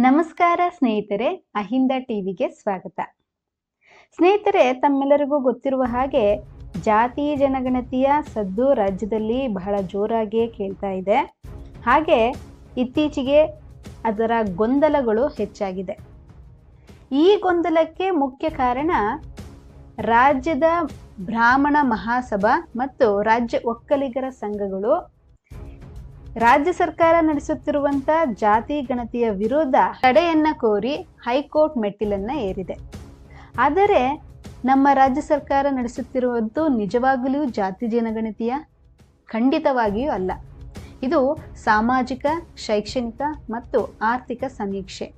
ನಮಸ್ಕಾರ ಸ್ನೇಹಿತರೆ, ಅಹಿಂದ ಟಿವಿಗೆ ಸ್ವಾಗತ. ಸ್ನೇಹಿತರೆ, ತಮ್ಮೆಲ್ಲರಿಗೂ ಗೊತ್ತಿರುವ ಹಾಗೆ ಜಾತಿ, ಜನಗಣತಿಯ ಸದ್ದು ರಾಜ್ಯದಲ್ಲಿ ಬಹಳ ಜೋರಾಗಿಯೇ ಕೇಳ್ತಾ ಇದೆ. ಹಾಗೆ ಇತ್ತೀಚೆಗೆ ಅದರ ಗೊಂದಲಗಳು ಹೆಚ್ಚಾಗಿದೆ. ಈ ಗೊಂದಲಕ್ಕೆ ಮುಖ್ಯ ಕಾರಣ ರಾಜ್ಯದ ಬ್ರಾಹ್ಮಣ ಮಹಾಸಭಾ ಮತ್ತು ರಾಜ್ಯ ಒಕ್ಕಲಿಗರ ಸಂಘಗಳು ರಾಜ್ಯ ಸರ್ಕಾರ ನಡೆಸುತ್ತಿರುವಂತ ಜಾತಿ ಗಣತಿಯ ವಿರೋಧ ತಡೆಯನ್ನ ಕೋರಿ ಹೈಕೋರ್ಟ್ ಮೆಟ್ಟಿಲನ್ನ ಏರಿದೆ. ಆದರೆ ನಮ್ಮ ರಾಜ್ಯ ಸರ್ಕಾರ ನಡೆಸುತ್ತಿರುವುದು ನಿಜವಾಗಲೂ ಜಾತಿ ಜನಗಣತಿಯ? ಖಂಡಿತವಾಗಿಯೂ ಅಲ್ಲ. ಇದು ಸಾಮಾಜಿಕ, ಶೈಕ್ಷಣಿಕ ಮತ್ತು ಆರ್ಥಿಕ ಸಮೀಕ್ಷೆ.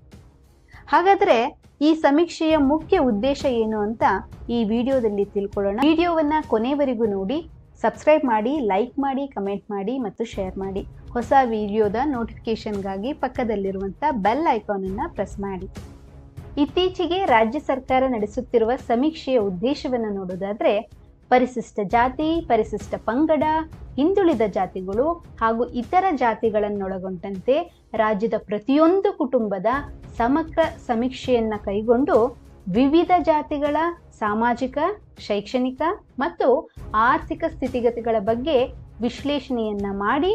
ಹಾಗಾದರೆ ಈ ಸಮೀಕ್ಷೆಯ ಮುಖ್ಯ ಉದ್ದೇಶ ಏನು ಅಂತ ಈ ವಿಡಿಯೋದಲ್ಲಿ ತಿಳ್ಕೊಳ್ಳೋಣ. ವಿಡಿಯೋವನ್ನು ಕೊನೆವರೆಗೂ ನೋಡಿ, ಸಬ್ಸ್ಕ್ರೈಬ್ ಮಾಡಿ, ಲೈಕ್ ಮಾಡಿ, ಕಮೆಂಟ್ ಮಾಡಿ ಮತ್ತು ಶೇರ್ ಮಾಡಿ. ಹೊಸ ವಿಡಿಯೋದ ನೋಟಿಫಿಕೇಷನ್ಗಾಗಿ ಪಕ್ಕದಲ್ಲಿರುವಂಥ ಬೆಲ್ ಐಕಾನನ್ನು ಪ್ರೆಸ್ ಮಾಡಿ. ಇತ್ತೀಚೆಗೆ ರಾಜ್ಯ ಸರ್ಕಾರ ನಡೆಸುತ್ತಿರುವ ಸಮೀಕ್ಷೆಯ ಉದ್ದೇಶವನ್ನು ನೋಡೋದಾದರೆ, ಪರಿಶಿಷ್ಟ ಜಾತಿ, ಪರಿಶಿಷ್ಟ ಪಂಗಡ, ಹಿಂದುಳಿದ ಜಾತಿಗಳು ಹಾಗೂ ಇತರ ಜಾತಿಗಳನ್ನೊಳಗೊಂಡಂತೆ ರಾಜ್ಯದ ಪ್ರತಿಯೊಂದು ಕುಟುಂಬದ ಸಮಗ್ರ ಸಮೀಕ್ಷೆಯನ್ನು ಕೈಗೊಂಡು ವಿವಿಧ ಜಾತಿಗಳ ಸಾಮಾಜಿಕ, ಶೈಕ್ಷಣಿಕ ಮತ್ತು ಆರ್ಥಿಕ ಸ್ಥಿತಿಗತಿಗಳ ಬಗ್ಗೆ ವಿಶ್ಲೇಷಣೆಯನ್ನು ಮಾಡಿ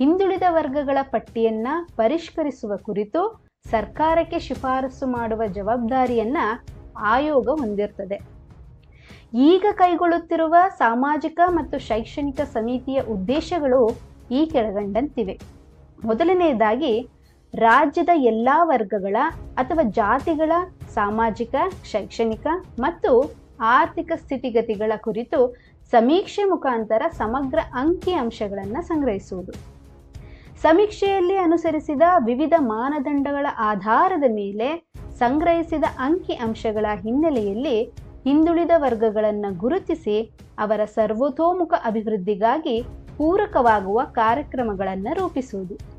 ಹಿಂದುಳಿದ ವರ್ಗಗಳ ಪಟ್ಟಿಯನ್ನು ಪರಿಷ್ಕರಿಸುವ ಕುರಿತು ಸರ್ಕಾರಕ್ಕೆ ಶಿಫಾರಸು ಮಾಡುವ ಜವಾಬ್ದಾರಿಯನ್ನ ಆಯೋಗ ಹೊಂದಿರ್ತದೆ. ಈಗ ಕೈಗೊಳ್ಳುತ್ತಿರುವ ಸಾಮಾಜಿಕ ಮತ್ತು ಶೈಕ್ಷಣಿಕ ಸಮಿತಿಯ ಉದ್ದೇಶಗಳು ಈ ಕೆಳಗಂಡಂತಿವೆ. ಮೊದಲನೆಯದಾಗಿ, ರಾಜ್ಯದ ಎಲ್ಲ ವರ್ಗಗಳ ಅಥವಾ ಜಾತಿಗಳ ಸಾಮಾಜಿಕ, ಶೈಕ್ಷಣಿಕ ಮತ್ತು ಆರ್ಥಿಕ ಸ್ಥಿತಿಗತಿಗಳ ಕುರಿತು ಸಮೀಕ್ಷೆ ಮುಖಾಂತರ ಸಮಗ್ರ ಅಂಕಿ ಅಂಶಗಳನ್ನು ಸಂಗ್ರಹಿಸುವುದು. ಸಮೀಕ್ಷೆಯಲ್ಲಿ ಅನುಸರಿಸಿದ ವಿವಿಧ ಮಾನದಂಡಗಳ ಆಧಾರದ ಮೇಲೆ ಸಂಗ್ರಹಿಸಿದ ಅಂಕಿ ಅಂಶಗಳ ಹಿನ್ನೆಲೆಯಲ್ಲಿ ಹಿಂದುಳಿದ ವರ್ಗಗಳನ್ನು ಗುರುತಿಸಿ ಅವರ ಸರ್ವತೋಮುಖ ಅಭಿವೃದ್ಧಿಗಾಗಿ ಪೂರಕವಾಗುವ ಕಾರ್ಯಕ್ರಮಗಳನ್ನು ರೂಪಿಸುವುದು.